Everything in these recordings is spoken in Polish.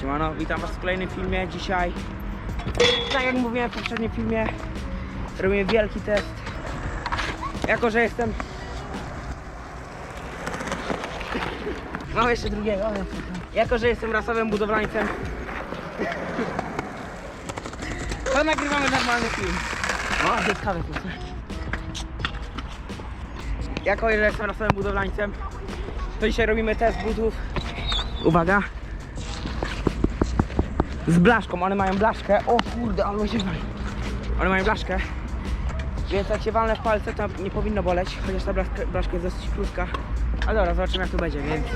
Siemano, witam was w kolejnym filmie. Dzisiaj, tak jak mówiłem w poprzednim filmie, robimy wielki test. Jako, że jestem... Mam jeszcze drugiego. Jako, że jestem rasowym budowlańcem, to nagrywamy normalny film. O, jest kawę tu. Jako, że jestem rasowym budowlańcem, to dzisiaj robimy test butów. Uwaga. Z blaszką, one mają blaszkę. O kurde, ale się wali. One mają blaszkę. Więc jak się w palce, to nie powinno boleć. Chociaż ta blaszka, blaszka jest dosyć krótka. Ale dobra, zobaczymy jak to będzie, więc...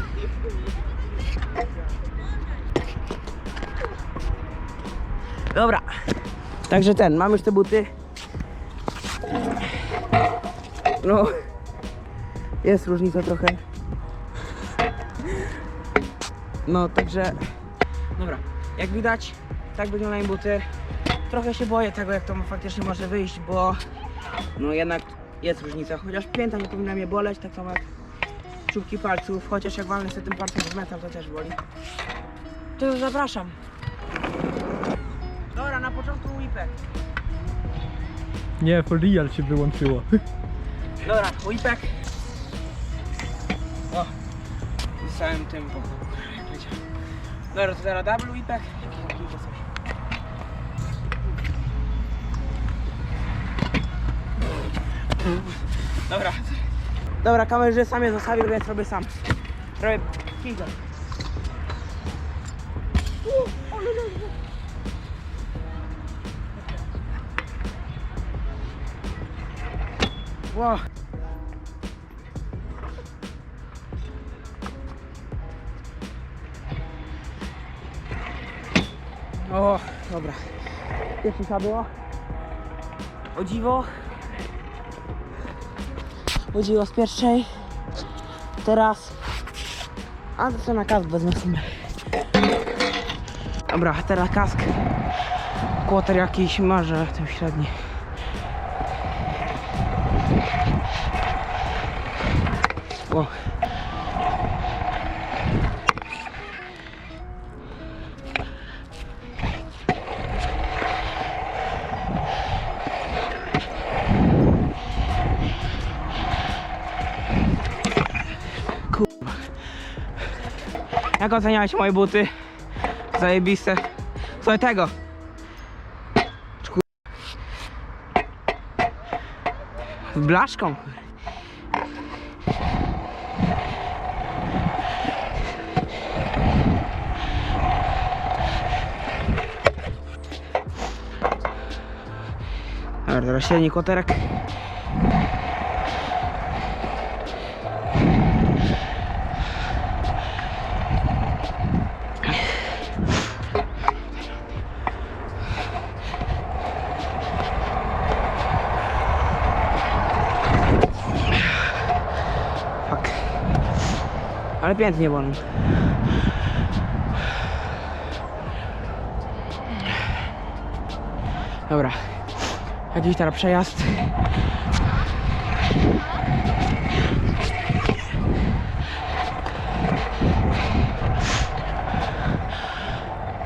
Dobra. Także ten, mamy już te buty. No. Jest różnica trochę. No, także... Dobra, jak widać, tak wyglądają buty. Trochę się boję tego, jak to faktycznie może wyjść, bo no jednak jest różnica. Chociaż pięta nie powinna mnie boleć, tak samo jak czubki palców. Chociaż jak walnę sobie tym palcem w metal, to też boli. To już zapraszam. Dobra, na początku whipek. Nie, for real się wyłączyło. Dobra, whipek. O, z całym tym po to teraz double whipek. Dobra. Dobra, kamerze sam je zostawił, więc robię sam. Robię kilka. Wow. O, dobra. Pierwszy trzeba było. O dziwo. O dziwo z pierwszej. Teraz. A to co na kask wezmę w sumie. Dobra, teraz kask. Kłoter jakiś może ten średni. O. Jak oceniałeś moje buty? Zajebiste. Słuchaj tego. Z blaszką. Dobra, średni koterek. Ale pięknie bolą. Dobra. Jakiś teraz przejazd.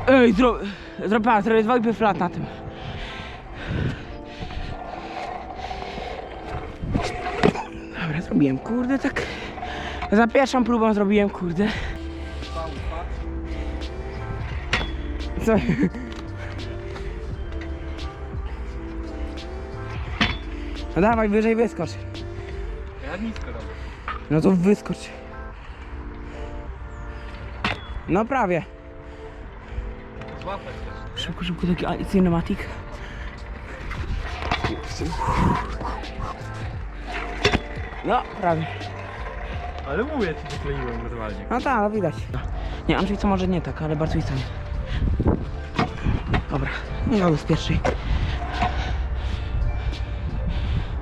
Ej, zro... Zrobię, zrobię dwa i pół flat na tym. Dobra, zrobiłem, kurde, tak. Za pierwszą próbą zrobiłem, kurde. Co? No dawaj, wyżej wyskocz. Ja nisko robię. No to wyskocz. No prawie. Złapać też. Szybko, szybko taki cinematic. No, prawie. Ale mówię ci, wykleiłem normalnie. No tak, widać. Nie, Andrzej co może nie tak, ale bardzo i tam. Dobra, no z pierwszej.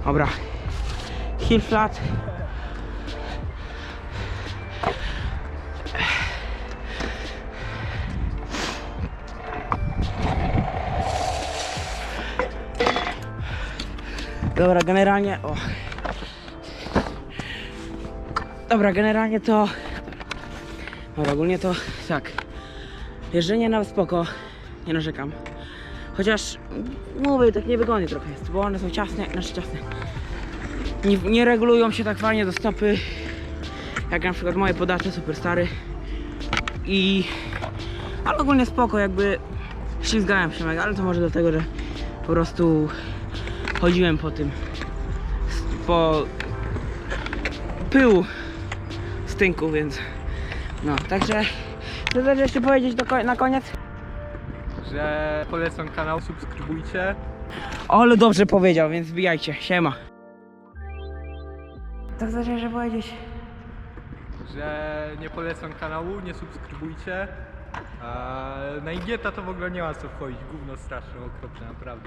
Dobra. Heel flat. Dobra, generalnie. O. Dobra, generalnie to. Dobra, ogólnie to tak. Jeżdżenie nawet spoko, nie narzekam. Chociaż mówię, tak niewygodnie trochę jest, bo one są ciasne, znaczy ciasne. Nie, nie regulują się tak fajnie do stopy, jak na przykład moje podacze super stary. I ale ogólnie spoko, jakby ślizgałem się mega, ale to może dlatego, że po prostu chodziłem po tym, po pyłu więc no, także co też jeszcze powiedzieć do, na koniec? Że polecam kanał, subskrybujcie. Ale dobrze powiedział, więc wbijajcie, siema. Tak też jeszcze powiedzieć? Że nie polecam kanału, nie subskrybujcie. A na Igieta to w ogóle nie ma co wchodzić. Gówno straszne, okropne, naprawdę.